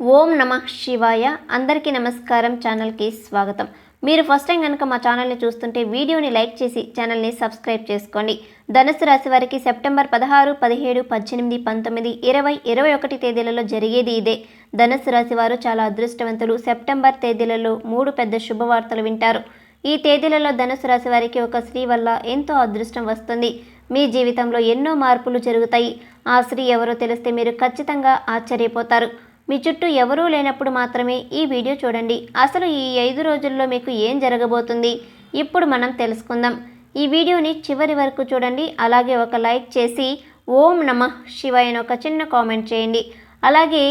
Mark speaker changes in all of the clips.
Speaker 1: ఓం నమ శివాయ. అందరికీ నమస్కారం. ఛానల్కి స్వాగతం. మీరు ఫస్ట్ టైం కనుక మా ఛానల్ని చూస్తుంటే వీడియోని లైక్ చేసి ఛానల్ని సబ్స్క్రైబ్ చేసుకోండి. ధనుసు రాశి వారికి సెప్టెంబర్ పదహారు పదిహేడు పద్దెనిమిది పంతొమ్మిది ఇరవై ఇరవై ఒకటి తేదీలలో జరిగేది ఇదే. ధనుసు రాశి వారు చాలా అదృష్టవంతులు. సెప్టెంబర్ తేదీలలో మూడు పెద్ద శుభవార్తలు వింటారు. ఈ తేదీలలో ధనుసు రాశి వారికి ఒక స్త్రీ వల్ల ఎంతో అదృష్టం వస్తుంది. మీ జీవితంలో ఎన్నో మార్పులు జరుగుతాయి. ఆ స్త్రీ ఎవరో తెలిస్తే మీరు ఖచ్చితంగా ఆశ్చర్యపోతారు. మీ చుట్టూ ఎవరూ లేనప్పుడు మాత్రమే ఈ వీడియో చూడండి. అసలు ఈ ఐదు రోజుల్లో మీకు ఏం జరగబోతుంది? ఇప్పుడు మనం తెలుసుకుందాం. ఈ వీడియోని చివరి వరకు చూడండి. అలాగే ఒక లైక్ చేసి ఓం నమ శివాయ అని ఒక చిన్న కామెంట్ చేయండి. అలాగే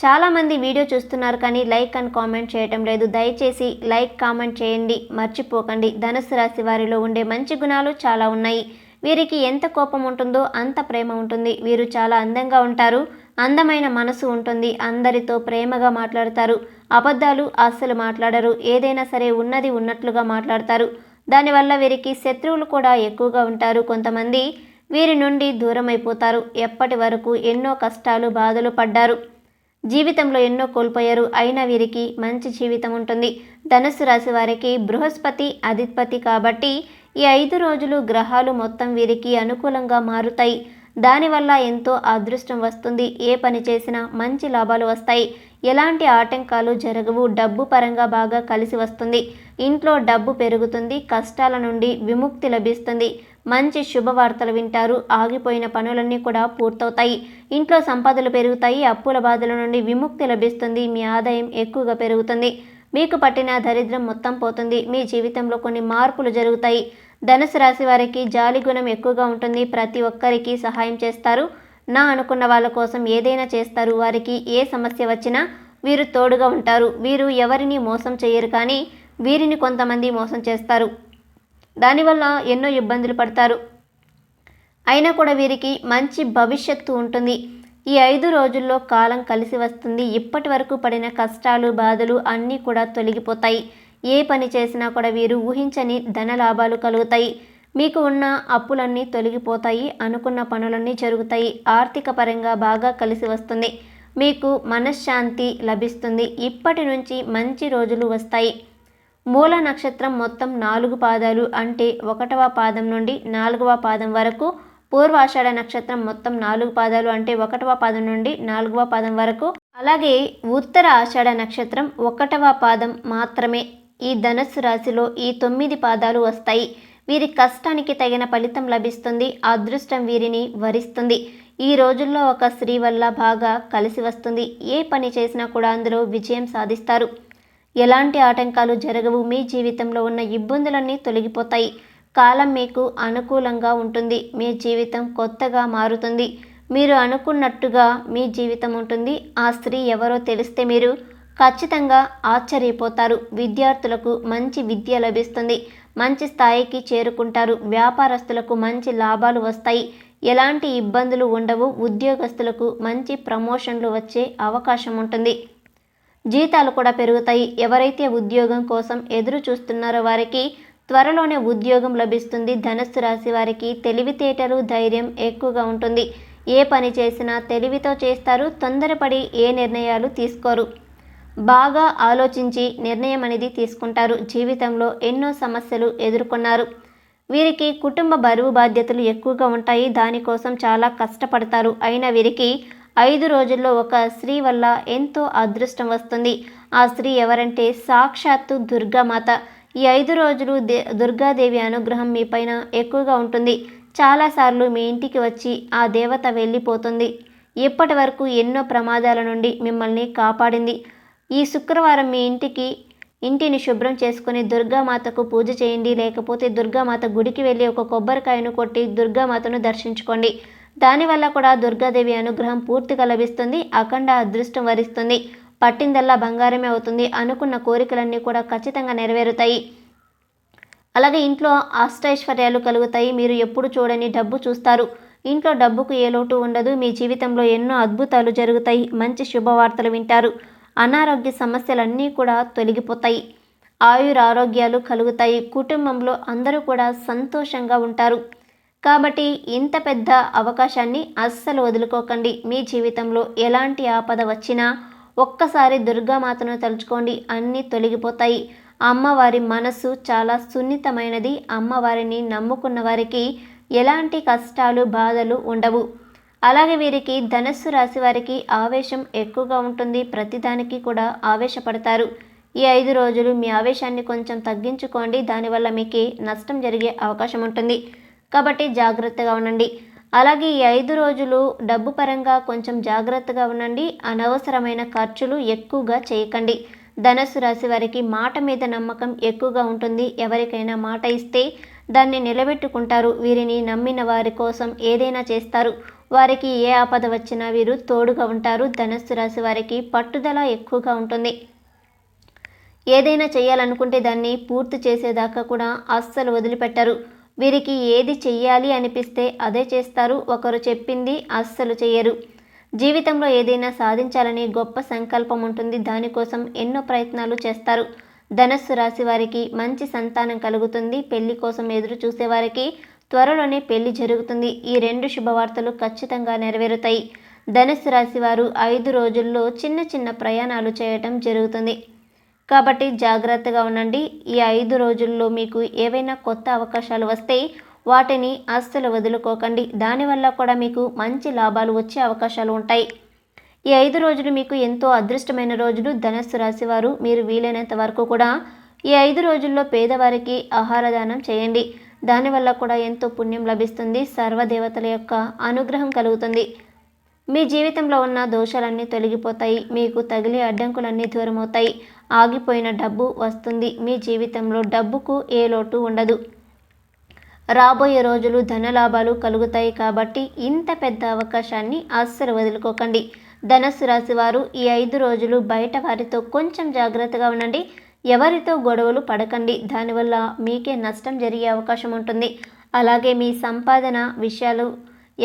Speaker 1: చాలామంది వీడియో చూస్తున్నారు కానీ లైక్ అండ్ కామెంట్ చేయటం లేదు. దయచేసి లైక్ కామెంట్ చేయండి. మర్చిపోకండి. ధనుసు రాశి వారిలో ఉండే మంచి గుణాలు చాలా ఉన్నాయి. వీరికి ఎంత కోపం ఉంటుందో అంత ప్రేమ ఉంటుంది. వీరు చాలా అందంగా ఉంటారు. అందమైన మనసు ఉంటుంది. అందరితో ప్రేమగా మాట్లాడతారు. అబద్ధాలు అస్సలు మాట్లాడరు. ఏదైనా సరే ఉన్నది ఉన్నట్లుగా మాట్లాడతారు. దానివల్ల వీరికి శత్రువులు కూడా ఎక్కువగా ఉంటారు. కొంతమంది వీరి నుండి దూరం అయిపోతారు ఎప్పటి వరకు ఎన్నో కష్టాలు బాధలు పడ్డారు. జీవితంలో ఎన్నో కోల్పోయారు. అయినా వీరికి మంచి జీవితం ఉంటుంది. ధనుసు రాశి వారికి బృహస్పతి అధిపతి కాబట్టి ఈ ఐదు రోజులు గ్రహాలు మొత్తం వీరికి అనుకూలంగా మారుతాయి. దానివల్ల ఎంతో అదృష్టం వస్తుంది. ఏ పని చేసినా మంచి లాభాలు వస్తాయి. ఎలాంటి ఆటంకాలు జరగవు. డబ్బు పరంగా బాగా కలిసి వస్తుంది. ఇంట్లో డబ్బు పెరుగుతుంది. కష్టాల నుండి విముక్తి లభిస్తుంది. మంచి శుభవార్తలు వింటారు. ఆగిపోయిన పనులన్నీ కూడా పూర్తవుతాయి. ఇంట్లో సంపదలు పెరుగుతాయి. అప్పుల బాధల నుండి విముక్తి లభిస్తుంది. మీ ఆదాయం ఎక్కువగా పెరుగుతుంది. మీకు పట్టిన దరిద్రం మొత్తం పోతుంది. మీ జీవితంలో కొన్ని మార్పులు జరుగుతాయి. ధనుసు రాశి వారికి జాలి గుణం ఎక్కువగా ఉంటుంది. ప్రతి ఒక్కరికి సహాయం చేస్తారు. నా అనుకున్న వాళ్ళ కోసం ఏదైనా చేస్తారు. వారికి ఏ సమస్య వచ్చినా వీరు తోడుగా ఉంటారు. వీరు ఎవరిని మోసం చేయరు కానీ వీరిని కొంతమంది మోసం చేస్తారు. దానివల్ల ఎన్నో ఇబ్బందులు పడతారు. అయినా కూడా వీరికి మంచి భవిష్యత్తు ఉంటుంది. ఈ ఐదు రోజుల్లో కాలం కలిసి వస్తుంది. ఇప్పటి వరకు పడిన కష్టాలు బాధలు అన్నీ కూడా తొలగిపోతాయి. ఏ పని చేసినా కూడా వీరు ఊహించని ధన లాభాలు కలుగుతాయి. మీకు ఉన్న అప్పులన్నీ తొలగిపోతాయి అనుకున్న పనులన్నీ జరుగుతాయి. ఆర్థిక పరంగా బాగా కలిసి వస్తుంది. మీకు మనశ్శాంతి లభిస్తుంది. ఇప్పటి నుంచి మంచి రోజులు వస్తాయి. మూల నక్షత్రం మొత్తం నాలుగు పాదాలు అంటే ఒకటవ పాదం నుండి నాలుగవ పాదం వరకు పూర్వాషాఢ నక్షత్రం మొత్తం నాలుగు పాదాలు అంటే ఒకటవ పాదం నుండి నాలుగవ పాదం వరకు అలాగే ఉత్తర ఆషాఢ నక్షత్రం ఒకటవ పాదం మాత్రమే. ఈ ధనుస్సు రాశిలో ఈ తొమ్మిది పాదాలు వస్తాయి. వీరి కష్టానికి తగిన ఫలితం లభిస్తుంది. అదృష్టం వీరిని వరిస్తుంది. ఈ రోజుల్లో ఒక స్త్రీ వల్ల బాగా కలిసి వస్తుంది. ఏ పని చేసినా కూడా అందులో విజయం సాధిస్తారు. ఎలాంటి ఆటంకాలు జరగవు. మీ జీవితంలో ఉన్న ఇబ్బందులన్నీ తొలగిపోతాయి. కాలం మీకు అనుకూలంగా ఉంటుంది. మీ జీవితం కొత్తగా మారుతుంది. మీరు అనుకున్నట్టుగా మీ జీవితం ఉంటుంది. ఆ స్త్రీ ఎవరో తెలిస్తే మీరు ఖచ్చితంగా ఆశ్చర్యపోతారు. విద్యార్థులకు మంచి విద్య లభిస్తుంది. మంచి స్థాయికి చేరుకుంటారు. వ్యాపారస్తులకు మంచి లాభాలు వస్తాయి. ఎలాంటి ఇబ్బందులు ఉండవు. ఉద్యోగస్తులకు మంచి ప్రమోషన్లు వచ్చే అవకాశం ఉంటుంది. జీతాలు కూడా పెరుగుతాయి. ఎవరైతే ఉద్యోగం కోసం ఎదురు చూస్తున్నారో వారికి త్వరలోనే ఉద్యోగం లభిస్తుంది. ధనస్సు రాశి వారికి తెలివితేటలు ధైర్యం ఎక్కువగా ఉంటుంది. ఏ పని చేసినా తెలివితో చేస్తారు. తొందరపడి ఏ నిర్ణయాలు తీసుకోరు. బాగా ఆలోచించి నిర్ణయం అనేది తీసుకుంటారు. జీవితంలో ఎన్నో సమస్యలు ఎదుర్కొన్నారు. వీరికి కుటుంబ బరువు బాధ్యతలు ఎక్కువగా ఉంటాయి. దానికోసం చాలా కష్టపడతారు. అయినా వీరికి ఐదు రోజుల్లో ఒక స్త్రీ వల్ల ఎంతో అదృష్టం వస్తుంది. ఆ స్త్రీ ఎవరంటే సాక్షాత్తు దుర్గామాత. ఈ ఐదు రోజులు దే దుర్గాదేవి అనుగ్రహం మీ పైన ఎక్కువగా ఉంటుంది. చాలాసార్లు మీ ఇంటికి వచ్చి ఆ దేవత వెళ్ళిపోతుంది. ఇప్పటి వరకు ఎన్నో ప్రమాదాల నుండి మిమ్మల్ని కాపాడింది. ఈ శుక్రవారం మీ ఇంటికి ఇంటిని శుభ్రం చేసుకుని దుర్గామాతకు పూజ చేయండి. లేకపోతే దుర్గామాత గుడికి వెళ్ళి ఒక కొబ్బరికాయను కొట్టి దుర్గామాతను దర్శించుకోండి. దానివల్ల కూడా దుర్గాదేవి అనుగ్రహం పూర్తిగా లభిస్తుంది. అఖండ అదృష్టం వరిస్తుంది. పట్టిందల్లా బంగారమే అవుతుంది. అనుకున్న కోరికలన్నీ కూడా ఖచ్చితంగా నెరవేరుతాయి. అలాగే ఇంట్లో అష్టైశ్వర్యాలు కలుగుతాయి. మీరు ఎప్పుడు చూడని డబ్బు చూస్తారు. ఇంట్లో డబ్బుకు ఏ లోటు ఉండదు. మీ జీవితంలో ఎన్నో అద్భుతాలు జరుగుతాయి. మంచి శుభవార్తలు వింటారు. అనారోగ్య సమస్యలన్నీ కూడా తొలగిపోతాయి. ఆయురారోగ్యాలు కలుగుతాయి. కుటుంబంలో అందరూ కూడా సంతోషంగా ఉంటారు. కాబట్టి ఇంత పెద్ద అవకాశాన్ని అస్సలు వదులుకోకండి. మీ జీవితంలో ఎలాంటి ఆపద వచ్చినా ఒక్కసారి దుర్గామాతను తలుచుకోండి. అన్నీ తొలగిపోతాయి. అమ్మవారి మనసు చాలా సున్నితమైనది. అమ్మవారిని నమ్ముకున్న వారికి ఎలాంటి కష్టాలు బాధలు ఉండవు. అలాగే వీరికి ధనస్సు రాశి వారికి ఆవేశం ఎక్కువగా ఉంటుంది. ప్రతిదానికి కూడా ఆవేశపడతారు. ఈ ఐదు రోజులు మీ ఆవేశాన్ని కొంచెం తగ్గించుకోండి. దానివల్ల మీకు నష్టం జరిగే అవకాశం ఉంటుంది. కాబట్టి జాగ్రత్తగా ఉండండి. అలాగే ఈ ఐదు రోజులు డబ్బు పరంగా కొంచెం జాగ్రత్తగా ఉండండి. అనవసరమైన ఖర్చులు ఎక్కువగా చేయకండి. ధనస్సు రాశి వారికి మాట మీద నమ్మకం ఎక్కువగా ఉంటుంది. ఎవరికైనా మాట ఇస్తే దాన్ని నిలబెట్టుకుంటారు. వీరిని నమ్మిన వారి కోసం ఏదైనా చేస్తారు. వారికి ఏ ఆపద వచ్చినా వీరు తోడుగా ఉంటారు. ధనస్సు రాశి వారికి పట్టుదల ఎక్కువగా ఉంటుంది. ఏదైనా చేయాలనుకుంటే దాన్ని పూర్తి చేసేదాకా కూడా అస్సలు వదిలిపెట్టరు. వీరికి ఏది చెయ్యాలి అనిపిస్తే అదే చేస్తారు. ఒకరు చెప్పింది అస్సలు చేయరు జీవితంలో ఏదైనా సాధించాలని గొప్ప సంకల్పం ఉంటుంది. దానికోసం ఎన్నో ప్రయత్నాలు చేస్తారు. ధనస్సు రాశి వారికి మంచి సంతానం కలుగుతుంది. పెళ్ళి కోసం ఎదురు చూసేవారికి త్వరలోనే పెళ్ళి జరుగుతుంది. ఈ రెండు శుభవార్తలు ఖచ్చితంగా నెరవేరుతాయి. ధనుస్సు రాశి వారు ఐదు రోజుల్లో చిన్న చిన్న ప్రయాణాలు చేయటం జరుగుతుంది. కాబట్టి జాగ్రత్తగా ఉండండి. ఈ ఐదు రోజుల్లో మీకు ఏవైనా కొత్త అవకాశాలు వస్తే వాటిని అస్సలు వదులుకోకండి. దానివల్ల కూడా మీకు మంచి లాభాలు వచ్చే అవకాశాలు ఉంటాయి. ఈ ఐదు రోజులు మీకు ఎంతో అదృష్టమైన రోజులు. ధనస్సు రాశి వారు మీరు వీలైనంత వరకు కూడా ఈ ఐదు రోజుల్లో పేదవారికి ఆహార దానం చేయండి. దానివల్ల కూడా ఎంతో పుణ్యం లభిస్తుంది. సర్వదేవతల యొక్క అనుగ్రహం కలుగుతుంది. మీ జీవితంలో ఉన్న దోషాలన్నీ తొలగిపోతాయి. మీకు తగిలే అడ్డంకులన్నీ దూరమవుతాయి. ఆగిపోయిన డబ్బు వస్తుంది. మీ జీవితంలో డబ్బుకు ఏ లోటు ఉండదు. రాబోయే రోజులు ధనలాభాలు కలుగుతాయి కాబట్టి ఇంత పెద్ద అవకాశాన్ని అస్సలు వదులుకోకండి. ధనస్సు రాశి వారు ఈ ఐదు రోజులు బయట వారితో కొంచెం జాగ్రత్తగా ఉండండి. ఎవరితో గొడవలు పడకండి. దానివల్ల మీకే నష్టం జరిగే అవకాశం ఉంటుంది. అలాగే మీ సంపాదన విషయాలు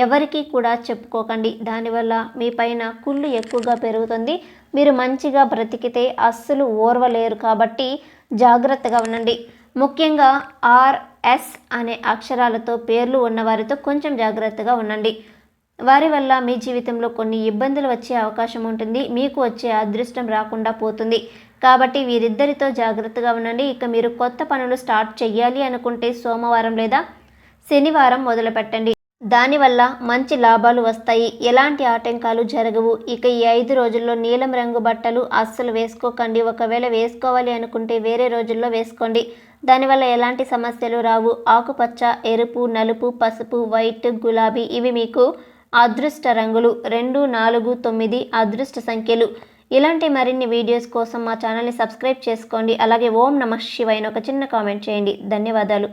Speaker 1: ఎవరికీ కూడా చెప్పుకోకండి. దానివల్ల మీ పైన కుళ్ళు ఎక్కువగా పెరుగుతుంది. మీరు మంచిగా బ్రతికితే అస్సలు ఓర్వలేరు కాబట్టి జాగ్రత్తగా ఉండండి. ముఖ్యంగా ఆర్ఎస్ అనే అక్షరాలతో పేర్లు ఉన్నవారితో కొంచెం జాగ్రత్తగా ఉండండి. వారి వల్ల మీ జీవితంలో కొన్ని ఇబ్బందులు వచ్చే అవకాశం ఉంటుంది. మీకు వచ్చే అదృష్టం రాకుండా పోతుంది. కాబట్టి వీరిద్దరితో జాగ్రత్తగా ఉండండి. ఇక మీరు కొత్త పనులు స్టార్ట్ చేయాలి అనుకుంటే సోమవారం లేదా శనివారం మొదలుపెట్టండి. దానివల్ల మంచి లాభాలు వస్తాయి. ఎలాంటి ఆటంకాలు జరగవు. ఇక ఈ ఐదు రోజుల్లో నీలం రంగు బట్టలు అస్సలు వేసుకోకండి. ఒకవేళ వేసుకోవాలి అనుకుంటే వేరే రోజుల్లో వేసుకోండి. దానివల్ల ఎలాంటి సమస్యలు రావు. ఆకుపచ్చ ఎరుపు నలుపు పసుపు వైట్ గులాబీ ఇవి మీకు అదృష్ట రంగులు. రెండు నాలుగు తొమ్మిది అదృష్ట సంఖ్యలు. ఇలాంటి మరిన్ని వీడియోస్ కోసం మా ఛానల్ని సబ్స్క్రైబ్ చేసుకోండి. అలాగే ఓం నమ శివైన ఒక చిన్న కామెంట్ చేయండి. ధన్యవాదాలు.